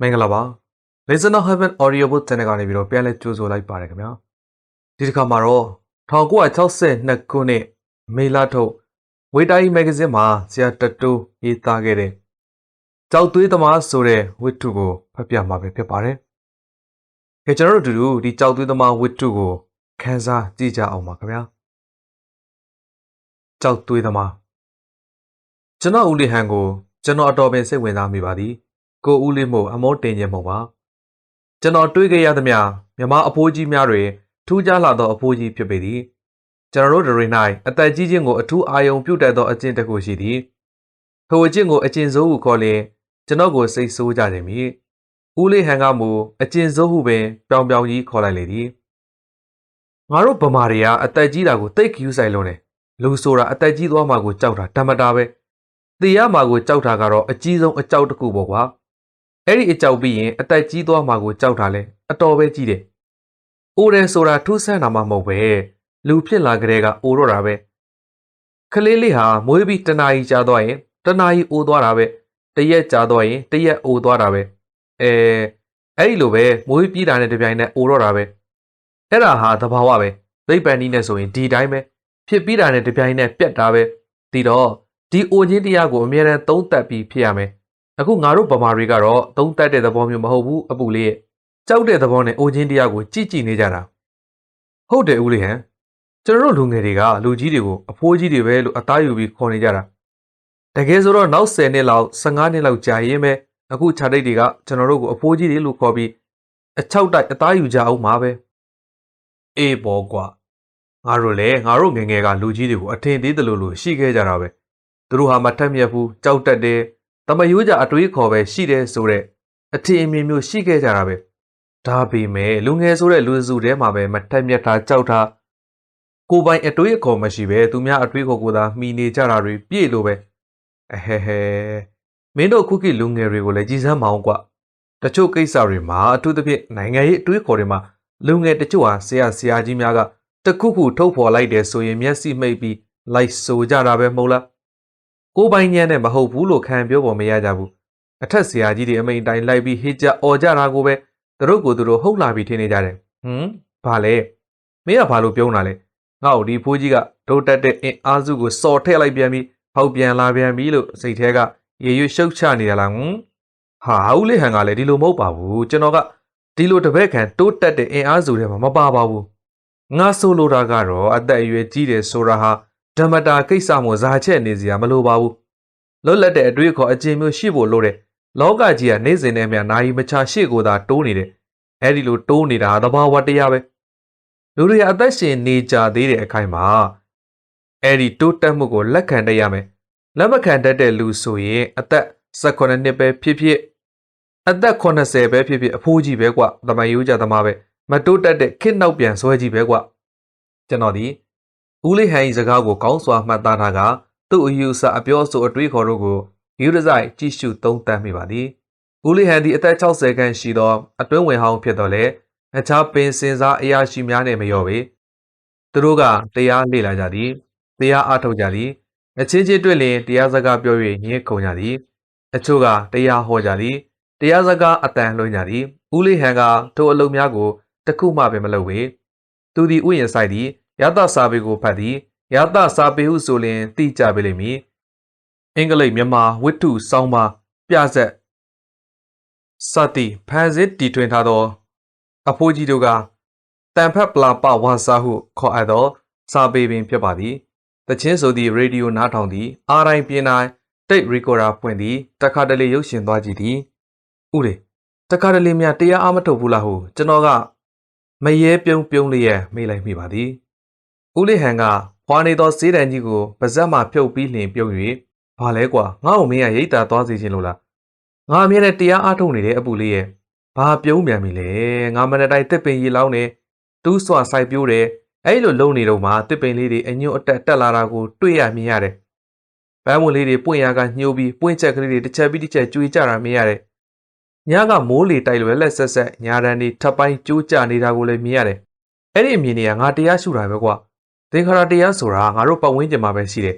မင်္ဂလာပါ Listen of Heaven Audio Book Channel ကနေပြီးတော့ပြန်လဲကြိုဆိုလိုက်ပါတယ်ခင်ဗျာဒီတစ်ခါမှာတော့1962ခုနှစ်မေလထုတ်ဝေတာကြီးမဂ္ဂဇင်းမှာဆရာတတူရေးသားခဲ့တဲ့ကြောက်သွေးသမားဆိုတဲ့ဝတ္ထုကိုဖတ်ပြမှာပဲဖြစ်ပါတယ်။ကြကျွန်တော်တို့အတူတူဒီကြောက်သွေးသမားဝတ္ထုကိုခန်းစားကြည့်ကြအောင်ပါခင်ဗျာ။ကြောက်သွေးသမားကျွန်တော်ဦးလီဟန်ကိုကျွန်တော်အတော်ပင်စိတ်ဝင်စားမိပါသည်။ ကိုဦးလေးမို့အမောတင်ခြင်းမဟုတ်ပါ။ကျွန်တော်တွေးခဲ့ရသမျှမြမအဖိုးကြီးများတွင်ထူးခြားလာသောအဖိုးကြီးဖြစ်ပေသည်။ကျွန်တော်တို့တွေ၌အသက်ကြီးခြင်းကိုအထူးအာရုံပြုတတ်သောအကျင့်တစ်ခုရှိသည်။ထိုအကျင့်ကိုအကျင့်စိုးဟုခေါ်လျင်ကျွန်တော်ကိုစိတ်ဆိုးကြခြင်းမည်။ဦးလေးဟန်ကမူအကျင့်စိုးဟုပင်ပြောင်ပြောင်ကြီးခေါ်လိုက်လေသည်။ငါတို့ဗမာတွေကအသက်ကြီးတာကိုတိတ်ခူးဆိုင်လုံးတယ်။လူဆိုတာအသက်ကြီးသွားမှကိုကြောက်တာဓမ္မတာပဲ။သေရမှာကိုကြောက်တာကတော့အကြီးဆုံးအကြောက်တစ်ခုပေါ့ကွာ။ အဲ့ဒီအကြောက်ပြီးရင်အသက်ကြီးသွားမှာကိုကြောက်တာလဲအတော်ပဲကြီးတယ်။အိုတယ်ဆိုတာထူးဆန်းတာမှမဟုတ်ပဲလူဖြစ်လာကြတဲ့ကအိုတော့တာပဲ။ကလေးလေးဟာမွေးပြီးတနာရီကြာသွားရင်တနာရီအိုသွားတာပဲ။တရက်ကြာသွားရင်တရက်အိုသွားတာပဲ။အဲအဲ့ဒီလိုပဲမွေးပြီးတာနဲ့တပြိုင်နက်အိုတော့တာပဲ။အဲ့ဒါဟာသဘာဝပဲ။သိပ္ပံနည်းနဲ့ဆိုရင်ဒီတိုင်းပဲဖြစ်ပြီးတာနဲ့တပြိုင်နက်ပြတ်တာပဲ။ဒီတော့ဒီအိုခြင်းတရားကိုအမြဲတမ်းသုံးသပ်ပြီးဖြစ်ရမယ်။ အခုငါတို့ဗမာတွေကတော့သုံးသပ်တဲ့သဘောမျိုးမဟုတ်ဘူးအပူလေးရဲ့ကြောက်တဲ့သဘောနဲ့အိုခြင်းတရားကိုကြည်ကြည်နေကြတာ။ဟုတ်တယ်ဦးလေးဟန်ကျွန်တော်တို့လူငယ်တွေကလူကြီးတွေကိုအဖိုးကြီးတွေပဲလို့အသားယူပြီးခေါ်နေကြတာတကယ်ဆိုတော့နောက်10နှစ်လောက်15နှစ်လောက်ကြာရင်ပဲအခုခြာတိတ်တွေကကျွန်တော်တို့ကိုအဖိုးကြီးတွေလို့ခေါ်ပြီးအချောက်တိုက်အသားယူကြအောင်ပါပဲအေးပေါ်ကွာငါတို့လည်းငါတို့ငယ်ငယ်ကလူကြီးတွေကိုအထင်သေးတယ်လို့လို့ရှိခဲ့ကြတာပဲသူတို့ဟာမထက်မြက်ဘူးကြောက်တတ်တယ် တမယိုးကြအတွေးခေါ်ပဲရှိတယ်ဆိုတဲ့အထင်အမြင်မျိုးရှိခဲ့ကြတာပဲဒါပေမဲ့လူငယ်ဆိုတဲ့လူစုထဲမှာပဲမထက်မြက်တာကြောက်တာကိုယ်ပိုင်အတွေးအခေါ်မရှိပဲသူများအတွေးခေါ်ကိုသာမှီနေကြတာတွေပြည့်လို့ပဲအဟဲဟဲမင်းတို့ခုခေတ်လူငယ်တွေကိုလည်းကြည်စမ်းမအောင်ကွတချို့ကိစ္စတွေမှာအထူးသဖြင့်နိုင်ငံရေးအတွေးခေါ်တွေမှာလူငယ်တချို့ဟာဆရာဆရာကြီးများကတခုခုထုတ်ဖော်လိုက်တယ်ဆိုရင်မျက်စိမိတ်ပြီးလိုက်ဆိုကြတာပဲမဟုတ်လား ကိုယ်ပိုင်ညံနဲ့မဟုတ်ဘူးလို့ခံပြောပေါ်မရကြဘူးအထက်ဆရာကြီးတွေအမိန်တိုင်းလိုက်ပြီးဟစ်ကြអော်ကြတာကိုပဲသူတို့ကိုယ်သူတို့ဟုတ်လာပြီးထင်နေကြတယ်ဟမ်ဘာလဲမင်းကဘာလို့ပြုံးတာလဲငါ့ကိုဒီဖိုးကြီးကဒုတ်တက်တဲ့အင်အားစုကိုစော်ထည့်လိုက်ပြန်ပြီးဖောက်ပြန်လာပြန်ပြီလို့စိတ်ထဲကရေရွှတ်ရှုပ်ချနေရလားဟမ်ဟာဦးလေးဟန်ကလည်းဒီလိုမဟုတ်ပါဘူးကျွန်တော်ကဒီလိုတပည့်ခံတိုးတက်တဲ့အင်အားစုတွေမှာမပါပါဘူးငါဆိုလိုတာကတော့အသက်အရွယ်ကြီးတယ်ဆိုတာဟာ ဓမ္မတာကိစ္စမျိုးဇာချက်နေစရာမလိုပါဘူးလွတ်လပ်တဲ့အတွေ့အခေါ်အကျဉ်းမျိုးရှိဖို့လိုတယ်လောကကြီးကနေ့စဉ်နဲ့မျှနာယီမချရှေ့ကိုသာတိုးနေတယ်အဲ့ဒီလိုတိုးနေတာသဘာဝတရားပဲလူတွေအသက်ရှင်နေကြသေးတဲ့အခိုင်မှာအဲ့ဒီတိုးတက်မှုကိုလက်ခံတတ်ရမယ်လက်မခံတတ်တဲ့လူဆိုရင်အသက်18နှစ်ပဲဖြစ်ဖြစ်အသက်80ပဲဖြစ်ဖြစ်အဖိုးကြီးပဲကွတမန်ယူကြသမားပဲမတိုးတက်တဲ့ခစ်နောက်ပြန်ဆွဲကြီးပဲကွကျွန်တော်ဒီ ဦးလေးဟန်ဤစကားကိုကောင်းစွာမှတ်သားထားကသူ့အယူဆအပြောအဆိုအတွေးခေါ်တို့ကိုယူရဆိုင်ကြည့်ရှုသုံးသပ်မိပါသည်ဦးလေးဟန်သည်အသက်60ခန့်ရှိသောအတွင်းဝင်ဟောင်းဖြစ်တော်လဲအခြားပင်စင်စားအရာရှိများနှင့်မလျော်ပေသူတို့ကတရားလေ့လာကြသည်တရားအားထုတ်ကြသည်အချင်းချင်းတွေ့လျင်တရားစကားပြော၍ညှင်းခုန်ကြသည်အချို့ကတရားဟောကြသည်တရားစကားအတန်လွှင့်ကြသည်ဦးလေးဟန်ကထိုအလုပ်များကိုတခုမှပင်မလုပ်ပေသူသည်ဥယျာဉ်ဆိုင်သည် ရသစာပေကိုဖတ်သည်ရသစာပေဟုဆိုလျင်သိကြပေလိမ့်မည်အင်္ဂလိပ်မြန်မာဝိတ္ထုစောင်းပါပြဆက်စသည်ဖန်စစ်တီထွင်ထားသော အဖိုးကြီးတို့ကတန်ဖက်ပလာပဝါစာဟုခေါ်အပ်သော စာပေပင်ဖြစ်ပါသည်တချင်းဆိုသည့်ရေဒီယိုနားထောင်သည်အာတိုင်းပြင်းတိုင်းတိတ်ရီကော်ဒါဖွင့်သည်တခါတလေရုပ်ရှင်သွားကြည့်သည်ဥလေတခါတလေများတရားအားမထုတ်ဘူးလားဟုကျွန်တော်ကမရဲပြုံးပြုံးလေးရဲ့မေးလိုက်မိပါသည် ဦးလေးဟန်ကဖွာနေသောစေးတန်ကြီးကိုပါဇက်မှဖြုတ်ပြီးလျင်ပြုံး၍ဘာလဲကွာငါ့ကိုမင်းကရိတ်တာသွားစီခြင်းလို့လားငါအမြဲတမ်းတရားအားထုတ်နေတဲ့အပူလေးရဲ့ဘာပြုံးပြန်ပြီလဲငါမနေ့တိုင်းတစ်ပင်ရီလောင်းနေတူးဆွာဆိုင်ပြိုးတယ်အဲ့လိုလုံနေတော့မှတစ်ပင်လေးတွေအညွတ်အတက်တက်လာတာကိုတွေ့ရမြင်ရတယ်ပန်းမွန်လေးတွေပွင့်ရကညှိုးပြီးပွင့်ချက်ကလေးတွေတစ်ချက်ပြီးတစ်ချက်ကျွေးကြတာမြင်ရတယ်ညကမိုးလေတိုက်လွယ်လက်ဆက်ဆက်ညာရန်ဒီထပ်ပိုင်းကျိုးကျနေတာကိုလည်းမြင်ရတယ်အဲ့ဒီအမြင်တွေကငါတရားရှုတာပဲကွာ သင်္ခါရတရားဆိုတာငါတို့ပတ်ဝန်းကျင်မှာပဲရှိတယ်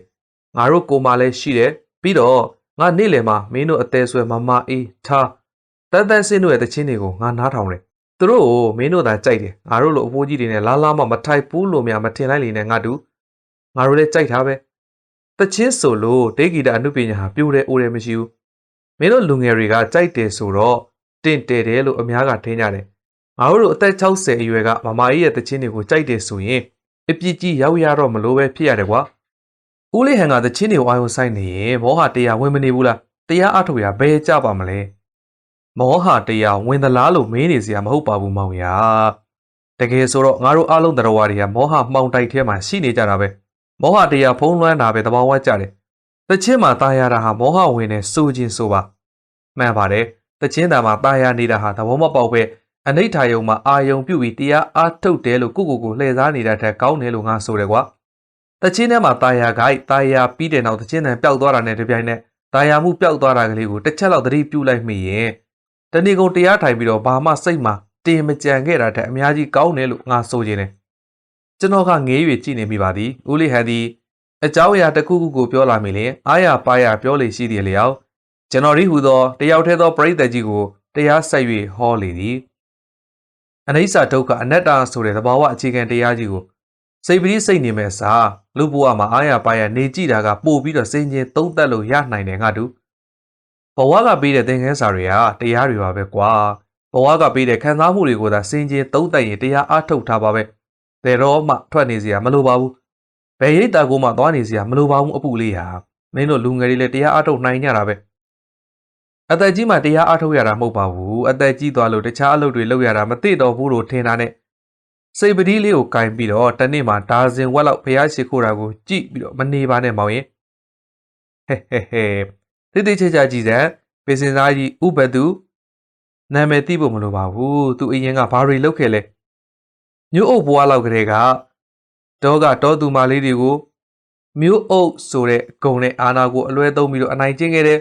ငါတို့ကိုယ်မှာလည်းရှိတယ်ပြီးတော့ငါနေ့လယ်မှာမင်းတို့အသေးဆွဲမမအေးထားတန်တန်စင်းတို့ရဲ့တချင်းတွေကိုငါနားထောင်တယ်သူတို့ကိုမင်းတို့သာကြိုက်တယ်ငါတို့လိုအဖိုးကြီးတွေနဲ့လာလာမှမထိုက်ဘူးလို့များမထင်လိုက်လေနဲ့ငါတူငါတို့လည်းကြိုက်တာပဲတချင်းဆိုလို့ဒေဂီတာအမှုပညာဟာပြိုတယ်အိုတယ်မရှိဘူးမင်းတို့လူငယ်တွေကကြိုက်တယ်ဆိုတော့တင့်တယ်တယ်လို့အများကထင်ကြတယ်ငါတို့လိုအသက်60အရွယ်ကမမကြီးရဲ့တချင်းတွေကိုကြိုက်တယ်ဆိုရင် အပြစ်ကြီးရောက်ရတော့မလို့ပဲဖြစ်ရတယ်ကွာဦးလေးဟန်ကတချင်းတွေကိုအာယုံဆိုင်နေရင်မောဟတရားဝင်မနေဘူးလားတရားအထုတ်ရဘယ်ကြပါမလဲ မောဟတရားဝင်သလားလို့မေးနေစရာမဟုတ်ပါဘူးမောင်ရတကယ်ဆိုတော့ငါတို့အားလုံးတရားဝါတွေကမောဟမှောင်တိုက်ထဲမှာရှိနေကြတာပဲမောဟတရားဖုံးလွှမ်းတာပဲတဘာဝကြတယ်တချင်းမှာตายရတာဟာမောဟဝင်နေစိုးခြင်းဆိုပါမှန်ပါတယ်တချင်းတာမှာตายရနေတာဟာသဘောမပေါက်ပဲ အနိဋ္ဌာယုံမှာအာယုံပြုတ်ပြီးတရားအားထုတ်တယ်လို့ကိုကိုကိုလှည့်စားနေတာတက်ကောင်းတယ်လို့ငါဆိုတယ်ကွာတချင်းထဲမှာตายရဂိုက်ตายရပြီးတဲ့နောက်တချင်းတန်ပျောက်သွားတာနဲ့တပြိုင်နက်ตายရမှုပျောက်သွားတာကလေးကိုတစ်ချက်လောက်သတိပြုလိုက်မိရင် တဏီကုံတရားထိုင်ပြီးတော့ဘာမှစိတ်မှာတင်မကြံခဲ့တာတဲ့အများကြီးကောင်းတယ်လို့ငါဆိုချင်တယ်ကျွန်တော်ကငေး၍ကြည့်နေမိပါသည်ဦးလေးဟန်သည်အเจ้าအရာတစ်ခုခုကိုပြောလာမိလင်အားရပါရပြောလေရှိသည်လျောက်ကျွန်တော်ရိဟူသောတယောက်တည်းသောပရိသတ်ကြီးကိုတရားဆက်၍ဟောလေသည် အနိစ္စဒုက္ခအနတ္တဆိုတဲ့သဘာဝအခြေခံတရားကြီးကိုစိတ်ပရိစိတ်နေမဲ့စာလူဘဝမှာအားရပါရနေကြည့်တာကပို့ပြီးတော့စင်ကျင်သုံးသက်လို့ရနိုင်တယ်ငါတို့ဘဝကပေးတဲ့သင်ခန်းစာတွေကတရားတွေပါပဲကွာဘဝကပေးတဲ့ခံစားမှုတွေကိုသာစင်ကြင်သုံးသပ်ရင်တရားအားထုတ်ထားပါပဲဘယ်တော့မှထွက်နေစရာမလိုပါဘူးဘယ်ရိတ်တာကိုမှသွားနေစရာမလိုပါဘူးအပူလေးဟာမင်းတို့လူငယ်တွေလည်းတရားအားထုတ်နိုင်ကြတာပဲ အသက်ကြီးမှတရားအားထုတ်ရတာမဟုတ်ပါဘူးအသက်ကြီးသွားလို့တခြားအလုပ်တွေလုပ်ရတာမသိတော့ဘူးလို့ထင်တာနဲ့စိတ်ပတိလေးကိုကင်ပြီးတော့တနေ့မှဒါဇင်ဝက်လောက်ဖျားရှိခိုးတာကိုကြည့်ပြီးတော့မနေပါနဲ့မောင်ရင်ဟဲဟဲဟဲတိတိကျကျကြည့်စမ်းပေစင်စားကြီးဥပသူနာမည်သိဖို့မလိုပါဘူးသူအရင်ကဘာတွေလုပ်ခဲ့လဲမြို့အုပ်ဘွားလောက်ကလေးကတောကတောသူမလေးတွေကိုမြို့အုပ်ဆိုတဲ့ဂုံနဲ့အာနာကိုအလွဲသုံးပြီးတော့အနိုင်ကျင့်ခဲ့တယ်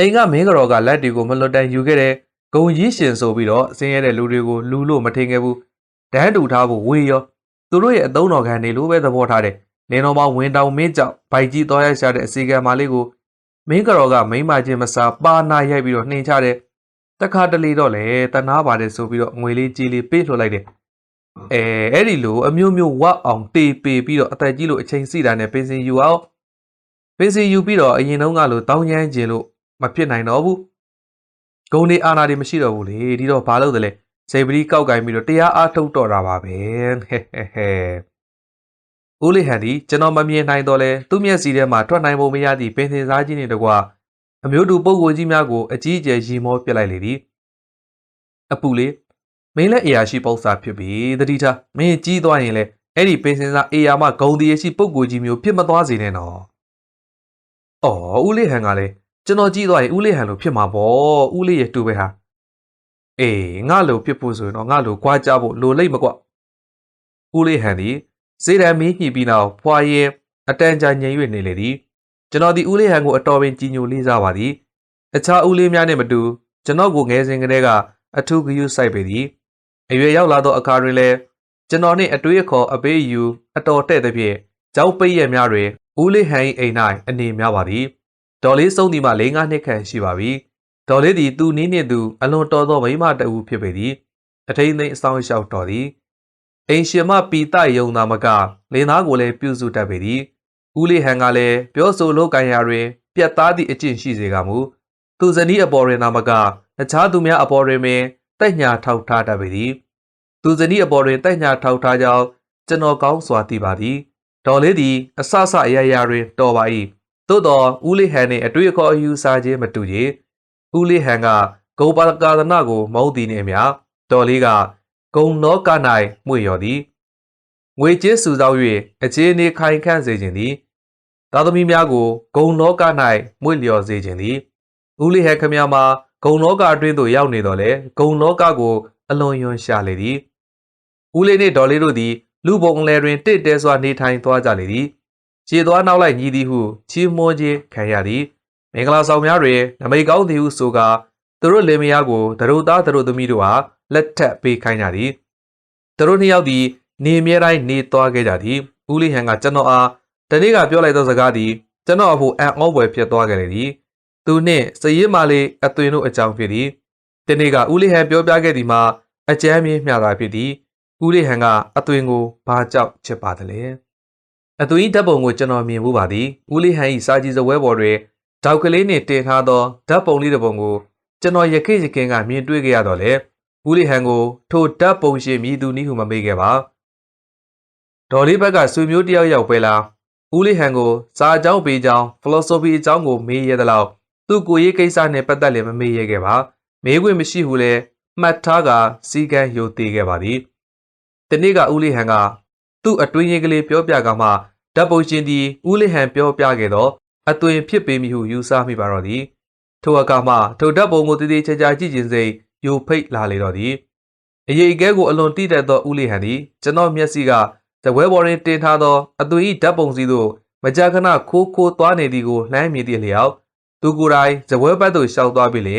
အိမ်ကမင်းကတော်ကလက်တွေကိုမလွတ်တမ်းယူခဲ့တယ်ဂုံကြီးရှင်ဆိုပြီးတော့ဆင်းရဲတဲ့လူတွေကိုလူလို့မထင်ခဲ့ဘူးတန်းတူထားဖို့ဝေရောသူတို့ရဲ့အသုံးတော်ခံနေလို့ပဲသဘောထားတယ်လင်းတော်မှာဝင်တောင်မင်းကြောင့်ဗိုက်ကြီးသွားရရှာတဲ့အစီကံမလေးကိုမင်းကတော်ကမိမချင်းမစားပါနာရိုက်ပြီးတော့နှင်ချတယ်တခါတလေတော့လေတနာပါတယ်ဆိုပြီးတော့ငွေလေးကြီးလေးပေးလှလိုက်တယ်အဲအဲ့ဒီလိုအမျိုးမျိုးဝတ်အောင်တေးပေပြီးတော့အသက်ကြီးလို့အချိန်စီတာနဲ့ပင်စင်ယူအောင်ပင်စင်ယူပြီးတော့အရင်တုန်းကလိုတောင်းကျမ်းခြင်းလို့ မဖြစ်နိုင်တော့ဘူးဂုံနေအာနာတွေမရှိတော့ဘူးလေဒီတော့ဘာလုပ်တယ်လဲစေပရီကောက်ကင်ပြီးတော့တရားအားထုတ်တော့တာပါပဲဟဲဟဲဟဲဦးလေးဟန်ဒီကျွန်တော်မမြင်နိုင်တော့လဲသူ့မျက်စီထဲမှာထွက်နိုင်ဖို့မရသည့်ပင်စင်စားကြီးနေတကွာအမျိုးတူပုံကိုယ်ကြီးများကိုအကြီးအကျယ်ရီမောပြစ်လိုက်လေသည်အပူလေးမင်းလည်းအရာရှိပု္ပ္ပစာဖြစ်ပြီတတိထားမင်းကြီးသွားရင်လေအဲ့ဒီပင်စင်စားအေယာမဂုံတီရရှိပုံကိုယ်ကြီးမျိုးဖြစ်မသွားစေနဲ့နော်အော်ဦးလေးဟန်ကလည်း ကျွန်တော်ကြီးသွားရင်ဦးလေးဟန်လိုဖြစ်မှာပေါ့ဦးလေးရဲ့တူပဲဟာအေးငါလိုဖြစ်ဖို့ဆိုရင်တော့ငါလိုကြွားကြဖို့လိုလိမ့်မကွဦးလေးဟန်ဒီစေတံမင်းညှိပြီးနောက်ဖွာရဲအတန်ကြာငြိမ်၍နေလေသည်ကျွန်တော်ဒီဦးလေးဟန်ကိုအတော်ပင်ကြီးညိုလေးစားပါသည်အခြားဦးလေးများနှင့်မတူကျွန်တော်ကိုငယ်စဉ်ကတည်းကအထူးဂရုစိုက်ပေသည်အရွယ်ရောက်လာသောအခါတွင်လည်းကျွန်တော်နှင့်အတွေးအခေါ်အပေးယူအတော်တဲ့သဖြင့်ကြောက်ပိတ်ရများတွင်ဦးလေးဟန်၏အိမ်၌အနေများပါသည် ဒေါ်လေးစုံဒီမှ၄၅နှစ်ခန့်ရှိပါပြီဒေါ်လေးသည်သူနီးနှင့်သူအလွန်တော်သောမိမတအူဖြစ်ပေသည်အထိန်သိမ်းအဆောင်လျှောက်တော်သည်အိမ်ရှင်မပီတယုံသာမကလင်းသားကိုလည်းပြုစုတတ်ပေသည်ဦးလေးဟန်ကလည်းပြောဆိုလို့ကန်ရာတွင် ပြတ်သားသည့်အကျင့်ရှိစေကမူသူဇနီးအပေါ်တွင်သာမကအခြားသူများအပေါ်တွင်ပင်တက်ညာထောက်ထားတတ်ပေသည်သူဇနီးအပေါ်တွင်တက်ညာထောက်ထားကြောင်းကျွန်တော်ကောင်းစွာသိပါသည်ဒေါ်လေးသည်အဆဆအရာရာတွင်တော်ပါ၏ သို့တော်ဦးလေးဟန်နှင့်အတွေ့အခေါ်အယူဆခြင်းမတူကြဦးလေးဟန်ကဂုံပါကာသနာကိုမဟုတ်သည်နှင့်အမျှဒေါ်လေးကဂုံနောက၌မှွေလျော်သည်ငွေကြေးစုဆောက်၍အခြေအနေခိုင်ခန့်စေခြင်းသည်သားသမီးများကိုဂုံလောက၌မွေ့လျော်စေခြင်းသည်ဦးလေးဟဲခမရမှာဂုံလောကအတွင်းသို့ရောက်နေတော့လေဂုံလောကကိုအလွန်ယွန်ရှာလေသည်ဦးလေးနှင့်ဒေါ်လေးတို့သည်လူပုံလဲတွင်တစ်တဲစွာနေထိုင်သွားကြလေသည် ခြေသွားနောက်လိုက်ညီသည်ဟုချီးမွမ်းခြင်းခံရသည်မင်္ဂလာဆောင်များတွင်နမိတ်ကောင်းသည်ဟုဆိုကာသူတို့လင်မယားကိုတရုတ်သားတရုတ်သမီးတို့ဟာလက်ထပ်ပေးခိုင်းကြသည်သူတို့နှစ်ယောက်သည်နေမြဲတိုင်းနေသွားခဲ့ကြသည်ဦးလေးဟန်ကကျွန်တော်အားတနေ့ကပြောလိုက်သောစကားသည်ကျွန်တော်အဖို့အံ့ဩဖွယ်ဖြစ်သွားခဲ့လေသည်သူသူနှင့်စည်ရစ်မာလေးအသွင်တို့အကြောင်းဖြစ်သည်တနေ့ကဦးလေးဟန်ပြောပြခဲ့သည်မှာအကြမ်းမြင်မျှတာဖြစ်သည်ဦးလေးဟန်ကအသွင်ကိုဘာကြောင့်ချစ်ပါသလဲ အသွင်၏ဓာတ်ပုံကိုကျွန်တော်မြင်မှုပါသည်ဦးလေးဟန်၏စာကြည့်စပွဲပေါ်တွင်ဒေါက်ကလေးနှင့်တင်ထားသောဓာတ်ပုံလေးတစ်ပုံကိုကျွန်တော်ရခိရခင်ကမြင်တွေ့ခဲ့ရတော့လေဦးလေးဟန်ကိုထိုဓာတ်ပုံရှင်မြည်သူနည်းဟုမမေ့ခဲ့ပါဒေါ်လေးဘက်ကဆွေမျိုးတယောက်ယောက်ပဲလားဦးလေးဟန်ကိုစာအကြောင်းပေးကြောင်း philosophy အကြောင်းကိုမေးရသလောက်သူ့ကိုယ်ရေးကိစ္စနဲ့ပတ်သက်လည်းမမေးရခဲ့ပါမေးခွင့်မရှိဘူးလဲမှတ်ထားကစီကံယုတ်သေးခဲ့ပါသည်ဒီနေ့ကဦးလေးဟန်က သူ့အတွင်းရေးကလေးပြောပြကမှဓာတ်ပုံရှင်သည်ဦးလေးဟန်ပြောပြခဲ့တော့အသွင်ဖြစ်ပေမည်ဟုယူဆမိပါတော့သည်ထိုအခါမှထိုဓာတ်ပုံကိုတည်တည်ချာချာကြည့်ခြင်းစိတ်ယိုဖိတ်လာလေတော့သည်အရေးအကဲကိုအလွန်တိတက်သောဦးလေးဟန်သည်ကျွန်တော်မျက်စိကဇပွဲပေါ်တွင်တင်ထားသောအသွင်၏ဓာတ်ပုံစီသို့မကြာခဏခိုးခိုးသွားနေသည်ကိုလှမ်းမြင်သည့်လျောက်သူကိုယ်တိုင်ဇပွဲဘက်သို့ရှောက်သွားပြီလေ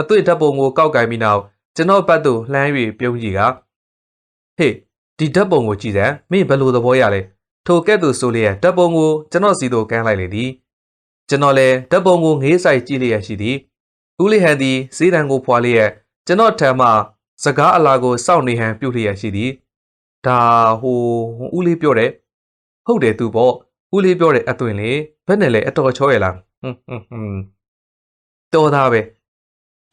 အသွင်ဓာတ်ပုံကိုကောက်ကိုင်ပြီးနောက်ကျွန်တော်ဘက်သို့လှမ်း၍ပြုံးကြည့်ကဟေး ဒီဓာတ်ပုံကိုကြည့်စမ်းမင်းဘယ်လိုသဘောရလဲထိုကဲ့သို့ဆိုလျက်ဓာတ်ပုံကိုကျွန်တော်စီသို့ကမ်းလိုက်လေသည်ကျွန်တော်လည်းဓာတ်ပုံကိုငေးဆိုင်ကြည့်လျက်ရှိသည်ဦးလေးဟန်သည်ဈေးတံကိုဖွာလျက်ကျွန်တော်ထံမှစကားအလာကိုစောင့်နေဟန်ပြုလျက်ရှိသည်ဒါဟိုဦးလေးပြောတယ်ဟုတ်တယ်သူပေါ့ဦးလေးပြောတဲ့အသွင်လေဘယ်နဲ့လဲအတော်ချောရလားဟွန်းဟွန်းဟွန်းတော်သားပဲ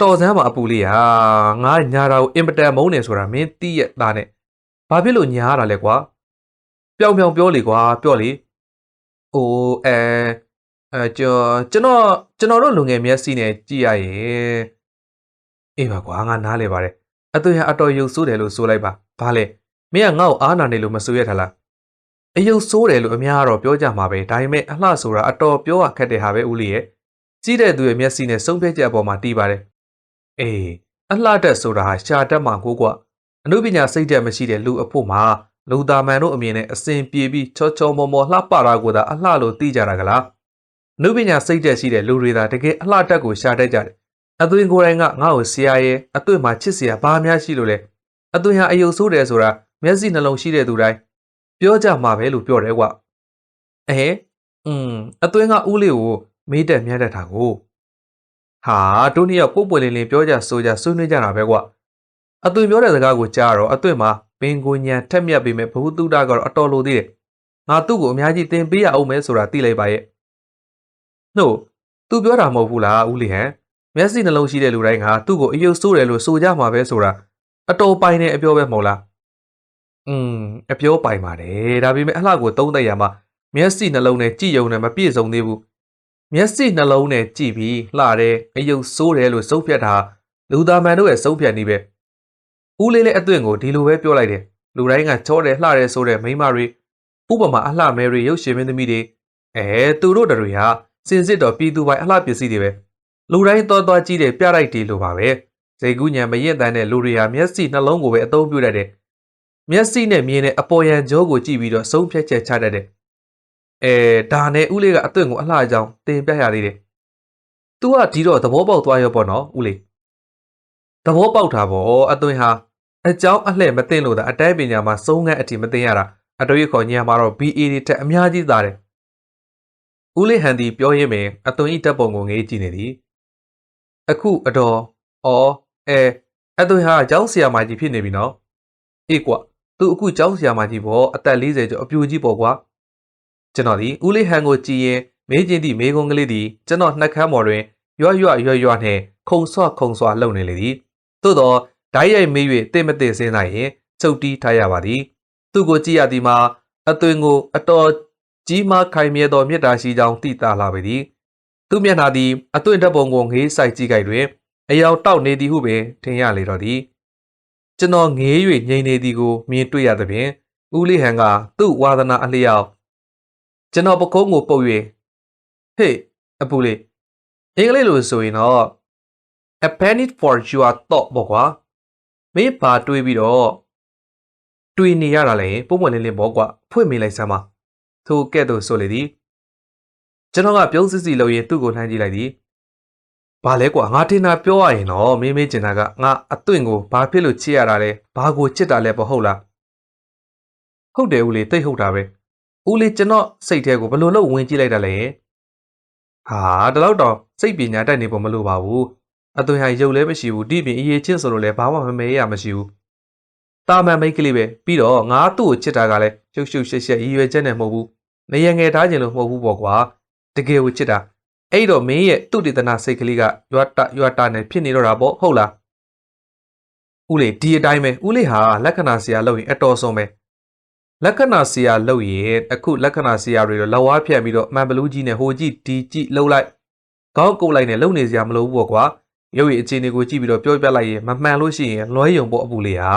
တော်စမ်းပါအပူလေးဟာငါညာတာကိုအင်ပတန်မုန်းနေဆိုတာမင်းသိရဲ့သားနဲ့ ဘာဖြစ်လို့ညာရတာလဲကွာပျောင်ပျောင်ပြောလေကွာပြောလေအိုးအဲအဲကျွန်ကျွန်တော်ကျွန်တော်တို့လူငယ်မျက်စိနဲ့ကြည့်ရရင်အေးပါကွာငါနားလေပါတယ်အသွင်ဟာအတော်ရုပ်ဆိုးတယ်လို့ဆိုလိုက်ပါဘာလဲမင်းကငါ့ကိုအားနာနေလို့မဆိုရထလားအယုတ်ဆိုးတယ်လို့အများကတော့ပြောကြမှာပဲဒါပေမဲ့အလှဆိုတာအတော်ပြောရခက်တဲ့ဟာပဲဦးလေးရဲ့ကြီးတဲ့သူရဲ့မျက်စိနဲ့စုံဖြတ်ချက်အပေါ်မှာတီးပါတယ်အေးအလှတက်ဆိုတာဟာရှာတက်မှာကိုကွာ အမှုပညာစိတ်တက်မရှိတဲ့လူအဖို့မှာလူသားမန်တို့အမြင်နဲ့အစဉ်ပြေပြီးချောချောမောမောလှပတာကိုသာအလှလို့သိကြတာကလားအမှုပညာစိတ်တက်ရှိတဲ့လူတွေသာတကယ်အလှတက်ကိုရှာတတ်ကြတယ်အသွင်ကိုယ်တိုင်ကငါ့ကိုဆရာရဲ့အသွင်မှာချစ်စရာဘာများရှိလို့လဲအသွင်ဟာအယုတ်ဆိုးတယ်ဆိုတာမျက်စိနှလုံးရှိတဲ့သူတိုင်းပြောကြမှာပဲလို့ပြောတယ်ကွအဲอืมအသွင်ကဦးလေးကိုမေးတက်မြတ်တတ်တာကိုဟာတို့နှစ်ယောက်ပုတ်ပွေလင်းလင်းပြောကြဆိုကြဆွေးနွေးကြတာပဲကွ အသွင်ပြောတဲ့စကားကိုကြားတော့အသွင်မှာပင်ကိုညံထက်မြက်ပေမဲ့ဘဝတုဒ္ဒကတော့အတော်လိုသေးတယ်ငါသူ့ကိုအများကြီးသင်ပေးရအောင်မဲဆိုတာသိလိုက်ပါရဲ့နှုတ်သူပြောတာမဟုတ်ဘူးလားဦးလေးဟန်မျက်စိနှလုံးရှိတဲ့လူတိုင်းကသူ့ကိုအယုတ်ဆိုးတယ်လို့ဆိုကြမှာပဲဆိုတာအတော်ပိုင်တဲ့အပြောပဲမဟုတ်လားอืมအပြောပိုင်ပါတယ်ဒါပေမဲ့အလှကိုသုံးသက်ရမှာမျက်စိနှလုံးနဲ့ကြည့်ယုံနဲ့မပြည့်စုံသေးဘူးမျက်စိနှလုံးနဲ့ကြည့်ပြီးလှတယ်အယုတ်ဆိုးတယ်လို့စုပ်ဖြတ်တာလူသားမန်တို့ရဲ့စုပ်ဖြတ်နည်းပဲ ဦးလေးလေးအသွင်ကိုဒီလိုပဲပြောလိုက်တယ်လူတိုင်းကချောတယ်လှတယ်ဆိုတဲ့မိန်းမတွေဥပမာအလှမဲတွေရုပ်ရှင်မင်းသမီးတွေအဲသူတို့တွေကစင်စစ်တော်ပြည်သူပိုင်အလှပစ္စည်းတွေပဲလူတိုင်းတော်တော်ကြည့်တယ်ပြလိုက်တယ်လို့ပါပဲစိတ်ကူးညံမရင်တန်းတဲ့လူတွေဟာမျက်စိနှလုံးကိုပဲအသုံးပြုတတ်တယ်မျက်စိနဲ့မြင်တဲ့အပေါ်ယံကြောကိုကြည့်ပြီးတော့ဆုံးဖြတ်ချက်ချတတ်တယ်အဲဒါနဲ့ဦးလေးကအသွင်ကိုအလှကြောင်တင်ပြရသေးတယ်။ "तू ကဒီတော့သဘောပေါက်သွားရောပေါ့နော်ဦးလေး။သဘောပေါက်တာပေါ့အသွင်ဟာ အကြောင်းအလှည့်မသိလို့သာအတိုင်းပညာမှာစုံငန်းအထိမသိရတာအတွေ့အခေါ်ညံမှာတော့ BA တွေတက်အများကြီးသားတယ်။ဦးလေးဟန်ဒီပြောရင်းပင်အသွင်ဤတက်ပုံကိုငေးကြည့်နေသည်။အခုအတော်အော်အဲအသွင်ဟာကျောင်းဆရာမကြီးဖြစ်နေပြီနော်။အေးကွသူအခုကျောင်းဆရာမကြီးပေါ့အသက်40ကျော်အပြူကြီးပေါ့ကွာ။ကျွန်တော်ဒီဦးလေးဟန်ကိုကြည်ရင်မေးချင်းသည့်မေးခွန်းကလေးသည်ကျွန်တော်နှက်ခမ်းပေါ်တွင်ရွရွရွရွနှင့်ခုံဆွခုံဆွလှုပ်နေလေသည်သို့သော ဓာတ်ရိုက်မေး၍တင့်မသိစင်းနိုင်ရင်ချုပ်တီးထားရပါသည်သူကိုကြည့်ရသည်မှာအသွင်ကိုအတော်ကြီးမားခိုင်မြဲသောမေတ္တာရှိကြောင်းသိတာလာပေသည်သူမျက်နှာသည်အသွင်ဓာတ်ပုံကိုငေးဆိုင်ကြည့်ကြတွင်အယောင်တောက်နေသည်ဟုပင်ထင်ရလေတော့သည်ကျွန်တော်ငေး၍ငြိမ်နေသည်ကိုမြင်တွေ့ရသဖြင့်ဦးလေးဟန်ကသူ့ဝါသနာအလျောက်ကျွန်တော်ပကုံးကိုပုတ်၍ဟေးအပူလေးအင်္ဂလိပ်လိုဆိုရင်တော့ a penny for your thought ပေါ့ကွာ မင်းပါတွေးပြီးတော့တွေးနေရတာလေပုံမှန်လေးလေးပေါ့ကွာဖွင့်မိလိုက်စမ်းပါထိုကဲ့သို့ဆိုလေသည်ကျွန်တော်ကပြုံးစစ်စီလို့ရင်သူ့ကိုလှမ်းကြည့်လိုက်သည်ဘာလဲကွာငါတင်တာပြောရရင်တော့မင်းမေးကျင်တာကငါအသွင့်ကိုဘာဖြစ်လို့ချစ်ရတာလဲဘာကိုချစ်တာလဲပေါ့ဟုတ်လားဟုတ်တယ်ဦးလေးတိတ်ဟုတ်တာပဲဦးလေးကျွန်တော်စိတ်ထဲကိုဘယ်လိုလုပ်ဝင်ကြည့်လိုက်တာလဲဟာဒီလောက်တော့စိတ်ပညာတက်နေပုံမလို့ပါဘူး အသွင်ဟာရုပ်လည်းမရှိဘူးတိပြင်အရေးချင်းဆိုလို့လည်းဘာမှမမဲရမရှိဘူးတာမန်မိတ်ကလေးပဲပြီးတော့ငါသူ့ကိုချစ်တာကလည်းရှုပ်ရှုပ်ရှက်ရှက်ရည်ရွယ်ချက်နဲ့မဟုတ်ဘူးနေရငယ်ထားခြင်းလို့မဟုတ်ဘူးပေါ့ကွာတကယ်ကိုချစ်တာအဲ့တော့မင်းရဲ့သူတည်တနာစိတ်ကလေးကရွာတရွာတနဲ့ဖြစ်နေတော့တာပေါ့ဟုတ်လားဦးလေးဒီအတိုင်းပဲဦးလေးဟာလက္ခဏာဆရာလို့ရင်အတော်ဆုံးပဲလက္ခဏာဆရာလို့ရင်အခုလက္ခဏာဆရာတွေတော့လောက်ဝါဖြတ်ပြီးတော့မန်ဘလူးကြီးနဲ့ဟိုကြည့်ဒီကြည့်လှုပ်လိုက်ခေါင်းကုတ်လိုက်နဲ့လုံနေစရာမလိုဘူးပေါ့ကွာ ရုပ်ရည်အခြေအနေကိုကြည့်ပြီးတော့ပြောပြလိုက်ရင်မမှန်လို့ရှိရင်လွဲယုံပေါ့အပူလေးဟာ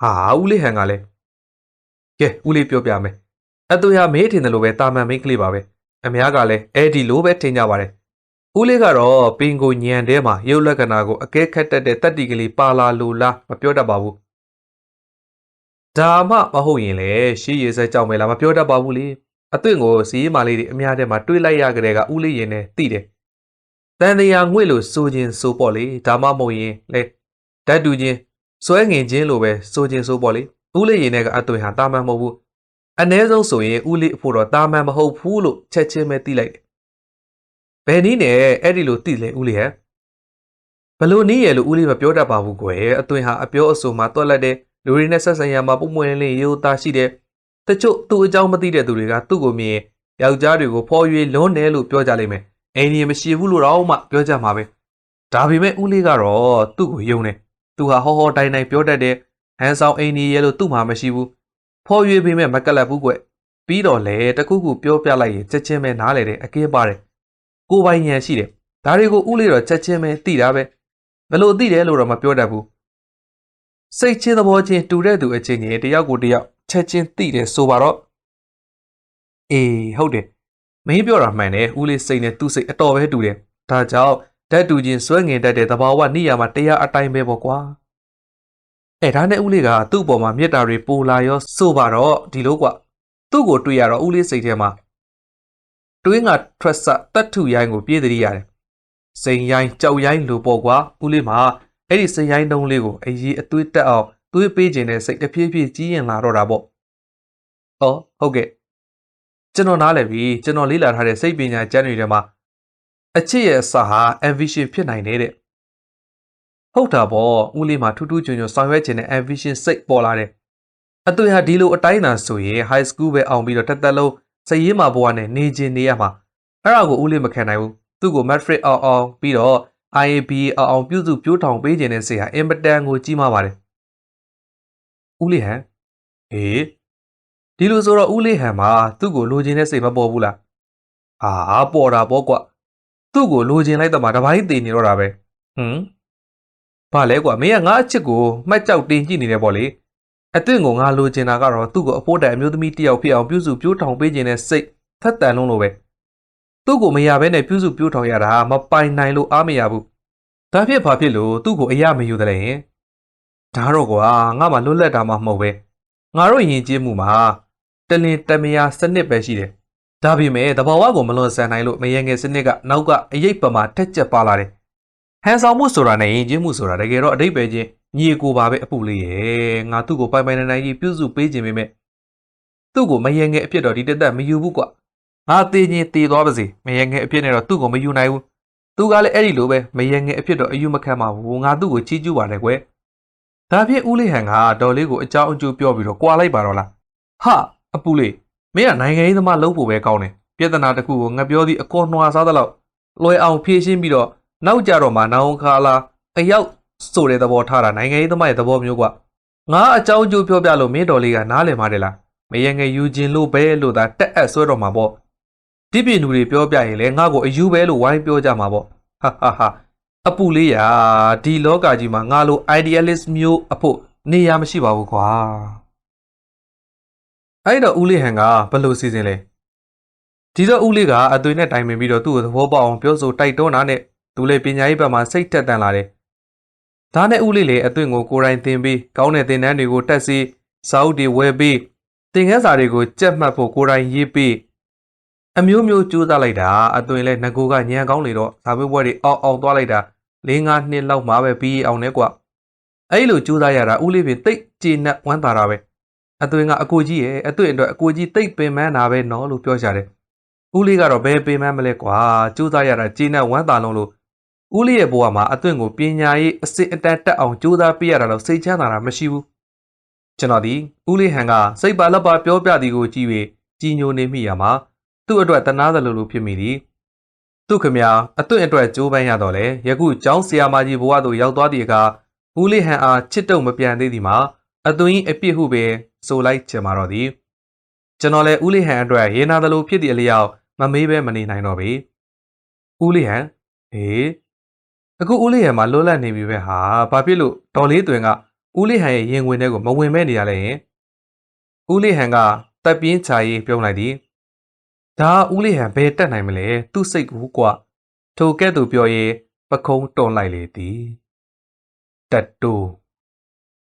ဟာဦးလေးဟန်ကလည်းကဲဦးလေးပြောပြမယ်အတူရမေးထင်တယ်လို့ပဲတာမန်မိတ်ကလေးပါပဲအများကလည်းအဲ့ဒီလိုပဲထင်ကြပါတယ်ဦးလေးကတော့ပင်ကိုညံထဲမှာရုပ်လက္ခဏာကိုအကဲခတ်တတ်တဲ့တက်တီကလေးပါလာလို့လားမပြောတတ်ပါဘူးဒါမှမဟုတ်ရင်လေရှေးရည်စက်ကြောက်မယ်လားမပြောတတ်ပါဘူးလေအသွင့်ကိုစီးရီမာလေးတွေအများထဲမှာတွေးလိုက်ရကြတဲ့ကဦးလေးရင်နဲ့တိတယ် တန်တရားငွေ့လို့စိုးခြင်းစိုးပေါ့လေဒါမှမဟုတ်ရင်လေဓာတ်တူချင်းစွဲငင်ချင်းလိုပဲစိုးခြင်းစိုးပေါ့လေဦးလေးရင်နဲ့ကအသွင့်ဟာတာမန်မဟုတ်ဘူးအ ਨੇ ဆုံးဆိုရင်ဦးလေးအဖို့တော့တာမန်မဟုတ်ဘူးလို့ချက်ချင်းပဲသိလိုက်တယ်ဘယ်နည်းနဲ့အဲ့ဒီလိုသိလဲဦးလေးဟဲ့ဘလို့နည်းရဲ့လို့ဦးလေးမပြောတတ်ပါဘူးကွယ်အသွင်ဟာအပြောအဆိုမှာတွက်လက်တဲ့လူတွေနဲ့ဆက်ဆံရမှာပုံမွေးလင်းရိုးသားရှိတဲ့တချို့သူ့အကြောင်းမသိတဲ့သူတွေကသူ့ကိုမြင်ယောက်ျားတွေကိုဖော်ရွေလွန်းတယ်လို့ပြောကြလိမ့်မယ် အိမ်ကြီးမရှိဘူးလို့တော့မှပြောကြမှာပဲဒါပေမဲ့ဦးလေးကတော့သူ့ကိုယုံတယ်သူဟာဟောဟောတိုင်းတိုင်းပြောတတ်တဲ့ဟန်ဆောင်အိမ်ကြီးရဲ့လို့သူ့မှာမရှိဘူးဖော်ရွေပေမဲ့မကလပ်ဘူးကွပြီးတော့လေတခုခုပြောပြလိုက်ရင်ချက်ချင်းပဲနားလေတယ်အကင်းပါတယ်ကိုပိုင်ဉာဏ်ရှိတယ်ဒါတွေကိုဦးလေးတော့ချက်ချင်းပဲသိတာပဲဘယ်လိုသိတယ်လို့တော့မပြောတတ်ဘူးစိတ်ချင်းသဘောချင်းတူတဲ့သူအချင်းကြီးတယောက်ကိုတယောက်ချက်ချင်းသိတယ်ဆိုပါတော့အေးဟုတ်တယ် မင်းပြောတာမှန်တယ်ဦးလေးစိတ်နဲ့သူ့စိတ်အတော်ပဲတူတယ်ဒါကြောင့်ဓာတ်တူချင်းစွဲငင်တတ်တဲ့သဘာဝနိယာမတရားအတိုင်းပဲပေါ့ကွာအဲဒါနဲ့ဦးလေးကသူ့ပေါ်မှာမေတ္တာတွေပိုလာရောဆိုပါတော့ဒီလိုကွာသူ့ကိုတွေ့ရတော့ဦးလေးစိတ်ထဲမှာတွင်းကထွက်ဆတတ်ထုရိုင်းကိုပြေးတည်းရတယ်စိန်ရိုင်းကြောက်ရိုင်းလိုပေါ့ကွာဦးလေးမှာအဲ့ဒီစိန်ရိုင်းတုံးလေးကိုအရေးအသွေးတက်အောင်သွေးပေးခြင်းနဲ့စိတ်တစ်ပြေးပြေးကြီးရင်လာတော့တာပေါ့ဟောဟုတ်ကဲ့ ကျွန်တော်နားလည်ပြီကျွန်တော်လေ့လာထားတဲ့စိတ်ပညာကျမ်းတွေထဲမှာအချစ်ရဲ့အစာဟာ ambition ဖြစ်နိုင်တယ်တဲ့ဟုတ်တာပေါ့ဦးလေးမှာထူးထူးချွန်ချွန်ဆောင်ရွက်ခြင်းနဲ့ ambition စိတ်ပေါ်လာတယ်အသွေးဟာဒီလိုအတိုင်းသာဆိုရင် high school ပဲအောင်ပြီးတော့တက်တက်လုံးစရေးမှာဘဝနဲ့နေခြင်းနေရမှာအဲ့ဒါကိုဦးလေးမခံနိုင်ဘူးသူ့ကို matric အောင်အောင်ပြီးတော့ IAB အောင်အောင်ပြုစုပြိုးထောင်ပေးခြင်းနဲ့စိတ်ဟာအင်မတန်ကိုကြီးမားပါတယ်ဦးလေးဟန်ဟေး ဒီလိုဆိုတော့ဦးလေးဟန်မှာသူ့ကိုလိုချင်တဲ့စိတ်မပေါ်ဘူးလားအာပေါ်တာပေါ့ကွသူ့ကိုလိုချင်လိုက်တော့မှတပိုင်းတည်နေတော့တာပဲဟွန်းဘာလဲကွာမင်းကငါအချစ်ကိုမှတ်ကြောက်တင်ကြည့်နေတယ်ပေါ့လေအသွင့်ကိုငါလိုချင်တာကတော့သူ့ကိုအဖို့တိုင်အမျိုးသမီးတစ်ယောက်ဖြစ်အောင်ပြုစုပြိုးထောင်ပေးခြင်းနဲ့စိတ်ဖက်တန်လုံးလိုပဲသူ့ကိုမရဘဲနဲ့ပြုစုပြိုးထောင်ရတာမပိုင်နိုင်လို့အားမရဘူးဒါဖြစ်ဘာဖြစ်လို့သူ့ကိုအရမယူတယ်ရင်ဒါတော့ကွာငါမှလွတ်လပ်တာမှမဟုတ်ပဲငါတို့ယဉ်ကျေးမှုမှာ တလင်တမယာစနစ်ပဲရှိတယ်ဒါပေမဲ့တဘာဝကိုမလွန်ဆန်နိုင်လို့မယငယ်စနစ်ကနောက်ကအရေးပမာထက်ကျက်ပါလာတယ်ဟန်ဆောင်မှုဆိုတာနဲ့ယဉ်ကျေးမှုဆိုတာတကယ်တော့အတိတ်ပဲချင်းညီကိုပါပဲအပူလေးရဲ့ငါသူ့ကိုပိုင်ပိုင်နိုင်နိုင်ကြီးပြုစုပေးခြင်းပေမဲ့သူ့ကိုမယငယ်အဖြစ်တော့ဒီတက်တက်မယူဘူးကွငါသေးချင်းတည်သွားပါစေမယငယ်အဖြစ်နဲ့တော့သူ့ကိုမယူနိုင်ဘူးသူကလည်းအဲ့ဒီလိုပဲမယငယ်အဖြစ်တော့အယူမခံပါဘူးငါသူ့ကိုချီးကျူးပါတယ်ကွယ်ဒါဖြင့်ဦးလေးဟန်ကဒေါ်လေးကိုအကြောင်းအကျိုးပြောပြီးတော့ကြွာလိုက်ပါတော့လားဟာ အပူလေးမင်းကနိုင်ငံရေးသမားလုပ်ဖို့ပဲကောင်းတယ်ပြဿနာတစ်ခုကိုငါပြောသည်အကောနှွာစားသလောက်လွယ်အောင်ဖြေရှင်းပြီးတော့နောက်ကြတော့မှနောင်ခါလာအရောက်ဆိုတဲ့သဘောထားတာနိုင်ငံရေးသမားရဲ့သဘောမျိုးကငါအကြောင်းအကျိုးပြောပြလို့မင်းတော်လေးကနားလည်ပါတယ်လားမယငယ်ယူခြင်းလို့ပဲလို့သာတက်အပ်ဆွဲတော့မှာပေါ့ဒီပြည်သူတွေပြောပြရင်လေငါ့ကိုအယူပဲလို့ဝိုင်းပြောကြမှာပေါ့ဟာဟာဟာအပူလေးရာဒီလောကကြီးမှာငါလို idealist မျိုးအဖို့နေရာမရှိပါဘူးကွာ အဲ့တော့ဦးလေးဟန်ကဘယ်လိုစီစဉ်လဲဒီတော့ဦးလေးကအသွေးနဲ့တိုင်ပင်ပြီးတော့သူ့ကိုသဘောပေါက်အောင်ပြောဆိုတိုက်တွန်းတာနဲ့သူလည်းပညာရေးဘက်မှာစိတ်ထက်သန်လာတယ်ဒါနဲ့ဦးလေးလည်းအသွင်ကိုကိုယ်တိုင်သင်ပြီးကောင်းတဲ့သင်တန်းတွေကိုတက်စီစာအုပ်တွေဝယ်ပြီးသင်ခန်းစာတွေကိုကြက်မှတ်ဖို့ကိုယ်တိုင်ရေးပြီးအမျိုးမျိုးကြိုးစားလိုက်တာအသွင်လည်းငကိုကညံကောင်းလေတော့စာပေပွဲတွေအောက်အောက်သွားလိုက်တာ၄၅နှစ်လောက်မှပဲပြီးအောင်နဲ့ကွအဲ့လိုကြိုးစားရတာဦးလေးပြင်တိတ်ကျေနပ်ဝမ်းသာတာပဲ အသွင်ကအကိုကြီးရဲ့အသွင်အတွက်အကိုကြီးတိတ်ပင်ပန်းတာပဲနော်လို့ပြောကြတယ်ဦးလေးကတော့ဘယ်ပေမှန်းမလဲကွာကြိုးစားရတာကျေနပ်ဝမ်းသာလုံးလို့ဦးလေးရဲ့ဘဝမှာအသွင့်ကိုပညာရေးအစစ်အတန်းတက်အောင်ကြိုးစားပေးရတာတော့စိတ်ချမ်းသာတာမရှိဘူးကျွန်တော်ဒီဦးလေးဟန်ကစိတ်ပါလက်ပါပြောပြသည်ကိုကြည့်၍ကြည်ညိုနေမိရမှာသူ့အတွက်တနာသလိုလိုဖြစ်မိသည်သူခမညာအသွင့်အတွက်ကြိုးပမ်းရတော့လေယခုကျောင်းဆရာမကြီးဘဝသို့ရောက်သွားသည့်အခါဦးလေးဟန်အားချစ်တုံမပြန်သေးသည်မှာအသွင်၏အပြစ်ဟုပင် ဆိုလိုက်ချင်ပါတော့သည်ကျွန်တော်လည်းဦးလေးဟန်အတွက်ရေနာသလိုဖြစ်သည့်အလျောက်မမေးပဲမနေနိုင်တော့ပြီဦးလေးဟန်ဟေးအခုဦးလေးဟန်မှာလွတ်လပ်နေပြီပဲဟာဘာဖြစ်လို့တော်လေးတွင်ကဦးလေးဟန်ရဲ့ရင်ဝင်ထဲကိုမဝင်မဲနေရလဲဟင်ဦးလေးဟန်ကတက်ပြင်းချာရေးပြုံးလိုက်သည်ဒါကဦးလေးဟန်ဘယ်တက်နိုင်မလဲသူ့စိတ်ကူကွာထိုကဲ့သို့ပြောရင်ပခုံးတွန်လိုက်လေသည်တက်တိုး